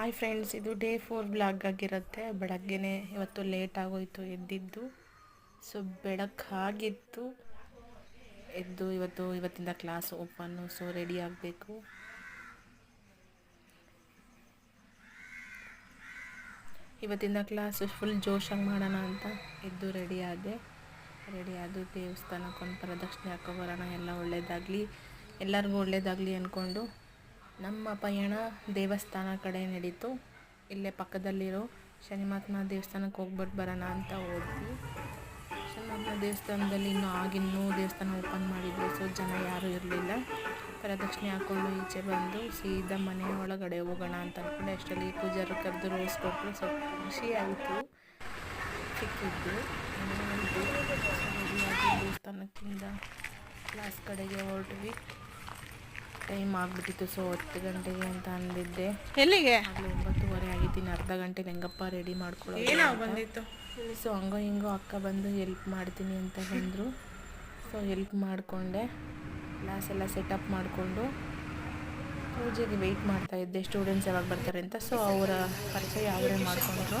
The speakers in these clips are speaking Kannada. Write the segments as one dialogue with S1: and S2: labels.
S1: ಹಾಯ್ ಫ್ರೆಂಡ್ಸ್ ಇದು ಡೇ ಫೋರ್ ಬ್ಲಾಗ್ ಆಗಿರುತ್ತೆ. ಬೆಳಗ್ಗೆನೇ ಇವತ್ತು ಲೇಟ್ ಆಗೋಯ್ತು ಎದ್ದಿದ್ದು. ಸೊ ಬೆಳಕಾಗಿತ್ತು ಎದ್ದು ಇವತ್ತು ಇವತ್ತಿಂದ ಕ್ಲಾಸ್ ಓಪನ್ನು ಸೊ ರೆಡಿ ಆಗಬೇಕು. ಇವತ್ತಿಂದ ಕ್ಲಾಸ್ ಫುಲ್ ಜೋಶಾಗಿ ಮಾಡೋಣ ಅಂತ ಎದ್ದು ರೆಡಿ ಆದೆ. ರೆಡಿ ಆದು ದೇವಸ್ಥಾನಕ್ಕೊಂದು ಪ್ರದಕ್ಷಿಣೆ ಹಾಕೋ ಬರೋಣ. ಎಲ್ಲ ಒಳ್ಳೇದಾಗಲಿ. ಎಲ್ಲರಿಗೂ ಒಳ್ಳೇದಾಗಲಿ ಅಂದ್ಕೊಂಡು ನಮ್ಮ ಪಯಣ ದೇವಸ್ಥಾನ ಕಡೆ ನಡೀತು. ಇಲ್ಲೇ ಪಕ್ಕದಲ್ಲಿರೋ ಶನಿಮಾತ್ಮ ದೇವಸ್ಥಾನಕ್ಕೆ ಹೋಗ್ಬಿಟ್ಟು ಬರೋಣ ಅಂತ ಹೋದ್ವಿ. ಶನಿಮಾತ್ಮ ದೇವಸ್ಥಾನದಲ್ಲಿ ಇನ್ನೂ ಆಗಿನ್ನೂ ದೇವಸ್ಥಾನ ಓಪನ್ ಮಾಡಿದ್ರು. ಸೊ ಜನ ಯಾರೂ ಇರಲಿಲ್ಲ. ಪ್ರದಕ್ಷಿಣೆ ಹಾಕ್ಕೊಂಡು ಈಚೆ ಬಂದು ಸೀದಾ ಮನೆ ಒಳಗಡೆ ಹೋಗೋಣ ಅಂತ ಅಂದ್ಕೊಂಡೆ ಅಷ್ಟರಲ್ಲಿ ಪೂಜಾರು ಕರೆದು ರೋಸ್ ಕೊಟ್ಟರು ಸ್ವಲ್ಪ ಖುಷಿ ಆಯಿತು. ಸಿಕ್ಕಿದ್ದು. ದೇವಸ್ಥಾನಕ್ಕಿಂತ ಕ್ಲಾಸ್ ಕಡೆಗೆ ಹೊರಟ್ವಿ. ಟೈಮ್ ಆಗ್ಬಿಟ್ಟಿತ್ತು ಸೊ ಹತ್ತು ಗಂಟೆಗೆ ಅಂತ ಅಂದಿದ್ದೆ.
S2: ಎಲ್ಲಿಗೆ?
S1: ಒಂಬತ್ತುವರೆ ಆಗಿದ್ದೀನಿ ಅರ್ಧ ಗಂಟೆ ಹೆಂಗಪ್ಪ ರೆಡಿ ಮಾಡ್ಕೊಳ್ಳೋದು
S2: ಬಂದಿತ್ತು?
S1: ಸೊ ಹಂಗೋ ಹಿಂಗೋ ಅಕ್ಕ ಬಂದು ಹೆಲ್ಪ್ ಮಾಡ್ತೀನಿ ಅಂತ ಬಂದರು. ಸೊ ಹೆಲ್ಪ್ ಮಾಡಿಕೊಂಡೆ ಕ್ಲಾಸ್ ಎಲ್ಲ ಸೆಟಪ್ ಮಾಡಿಕೊಂಡು ಪೂಜೆಗೆ ವೆಯ್ಟ್ ಮಾಡ್ತಾ ಇದ್ದೆ ಸ್ಟೂಡೆಂಟ್ಸ್ ಯಾವಾಗ ಬರ್ತಾರೆ ಅಂತ. ಸೊ ಅವರ ಪರಿಚಯ ಅವರೇ ಮಾಡಿಕೊಂಡ್ರು.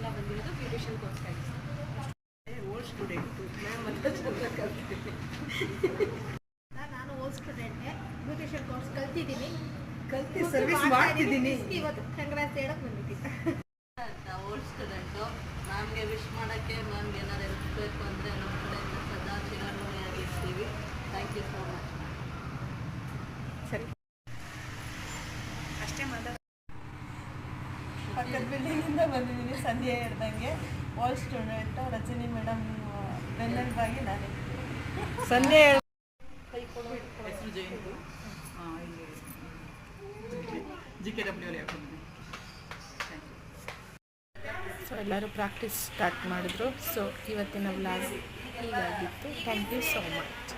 S2: ಸುಮಿಕಟ್ಟೆಯಿಂದ ಬಂದಿರೋದು ಬ್ಯೂಟಿಷಿಯನ್ ಕೋರ್ಸ್ ಓಲ್ಡ್ ಸ್ಟೂಡೆಂಟು
S3: ನಾನು ಓಲ್ಡ್ ಸ್ಟೂಡೆಂಟೇ ಬ್ಯೂಟಿಷಿಯನ್ ಕೋರ್ಸ್ ಕಲ್ತಿದ್ದೀನಿ.
S2: ಕಲ್ತಿ ಸರ್ವಿಸ್ ಮಾಡ್ತಿದ್ದೀನಿ.
S3: ಇವತ್ತು ಕಂಗ್ರಾಸ್ ಹೇಳಕ್ ಬಂದಿದ್ದೀನಿ
S4: ಓಲ್ಡ್ ಸ್ಟೂಡೆಂಟು ಮ್ಯಾಮ್ಗೆ ವಿಶ್ ಮಾಡೋಕ್ಕೆ ಮ್ಯಾಮ್ಗೆ ಏನಾದ್ರು ಹೆಲ್ಪ್ ಬೇಕು ಅಂದರೆ ನಮ್ಮ ಕಡೆಯಿಂದ ಸದಾ ಚಿರಋಣಿಯಾಗಿರ್ತೀವಿ ಥ್ಯಾಂಕ್ ಯು ಸೋ ಮಚ್
S2: ಸರಿ ಅಷ್ಟೇ ಮಾತಾಡ ಪಕ್ಕದ ಬಿಲ್ಡಿಂಗಿಂದ ಬಂದಿದ್ದೀನಿ ಸಂಧ್ಯಾ ಹೇಳ್ದಂಗೆ ಆಲ್ ಸ್ಟೂಡೆಂಟ್ ರಜನಿ ಮೇಡಮ್ ಬೆನ್ನೆಲುಬಾಗಿ ನಾನೇ. ಸಂಧ್ಯೆ
S5: ಹೆಸರು ಜಯಂತು. ಜಿ ಕೆ ಡಬ್ಲ್ಯೂ ಅಲ್ಲಿ ಹಾಕೊಂಡಿದ್ದೀನಿ
S1: ಸೊ ಎಲ್ಲರೂ ಪ್ರಾಕ್ಟೀಸ್ ಸ್ಟಾರ್ಟ್ ಮಾಡಿದ್ರು. ಸೊ ಇವತ್ತಿನ vlog ಹೀಗಾಗಿತ್ತು. Thank you so much